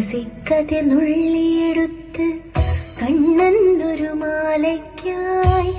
തുളസിക്കതിർ നുള്ളിയെടുത്ത് ഒരു മാലയ്ക്കായി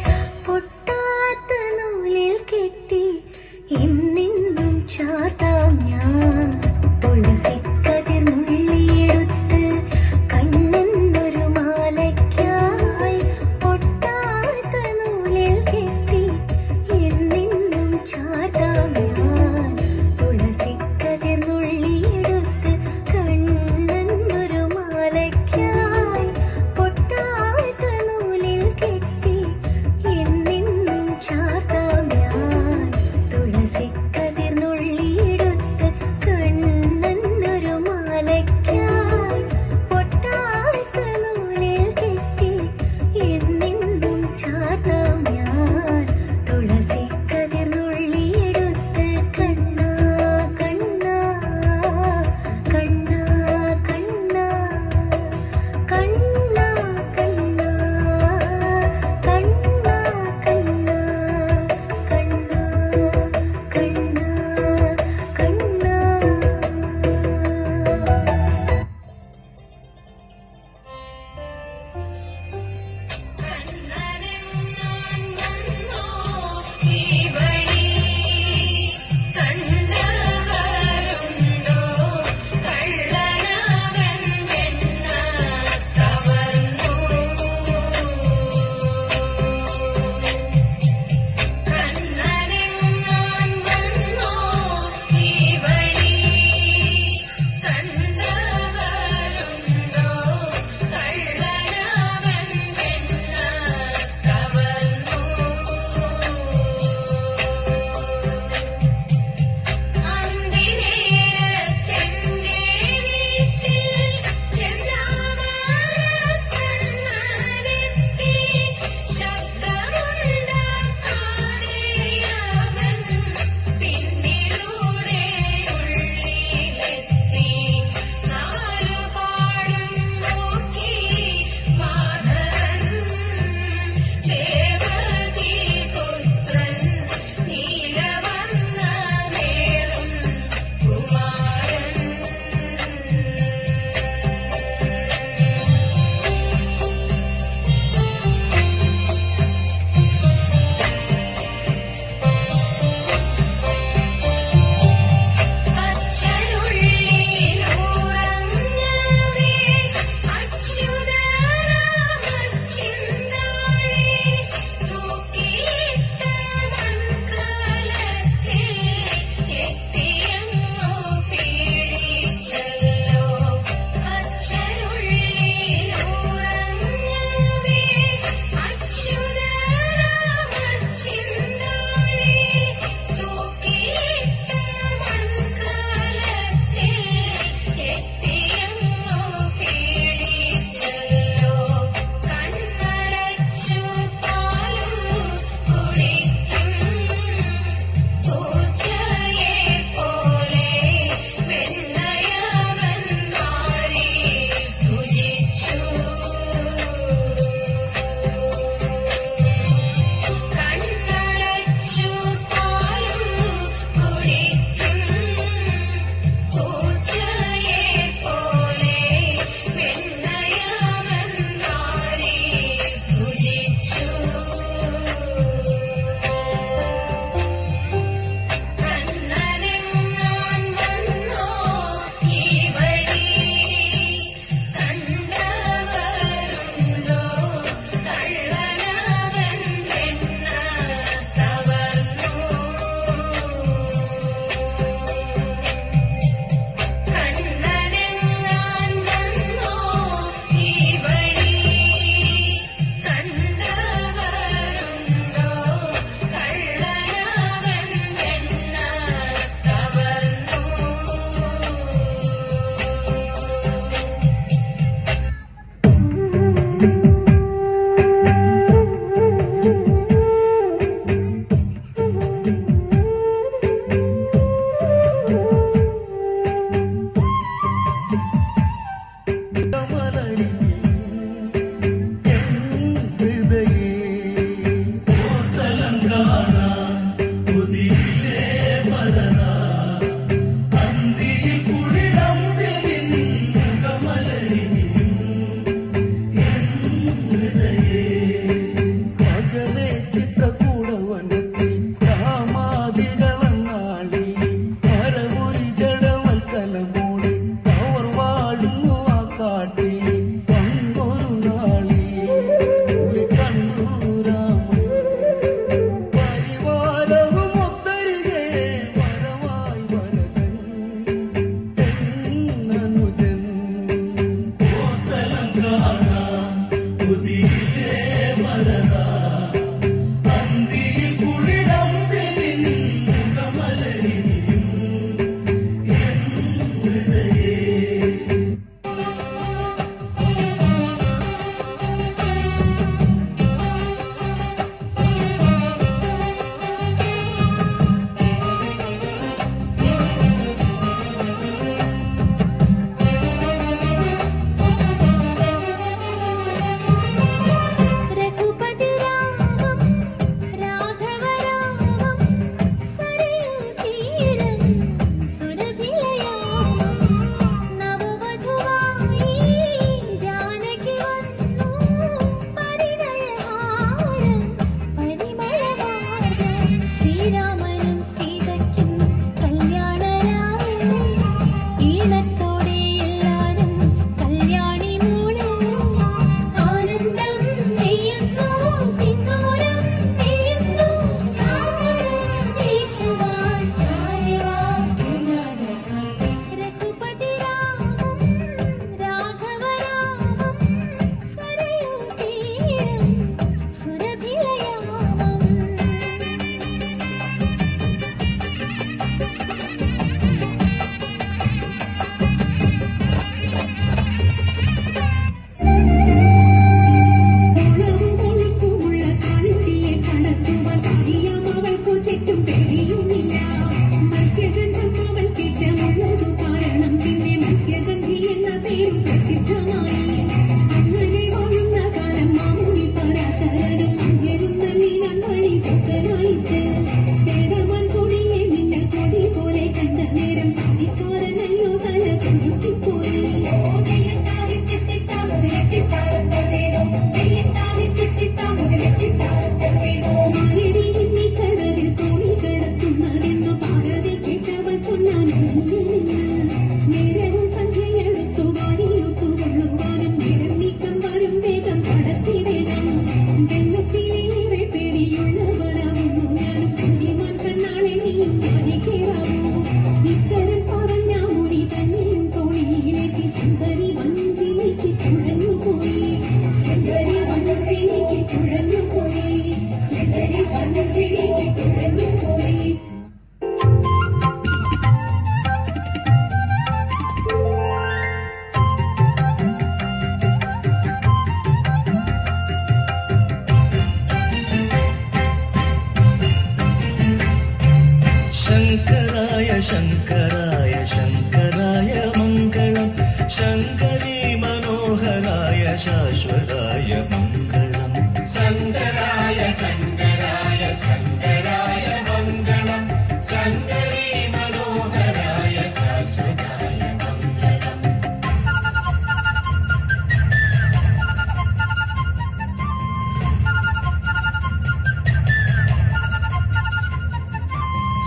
Yeah.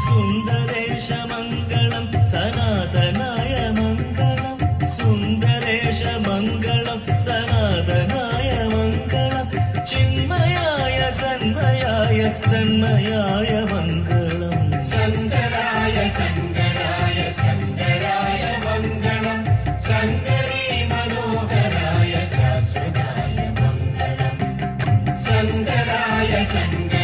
സുന്ദരേശ മംഗളം സനാതനായ മംഗളം ചിന്മയായ സന്മയായ ശങ്കരായ ശങ്കരായ ശങ്കരായ മംഗളം. ശങ്കരി ശങ്കരായ ശങ്കര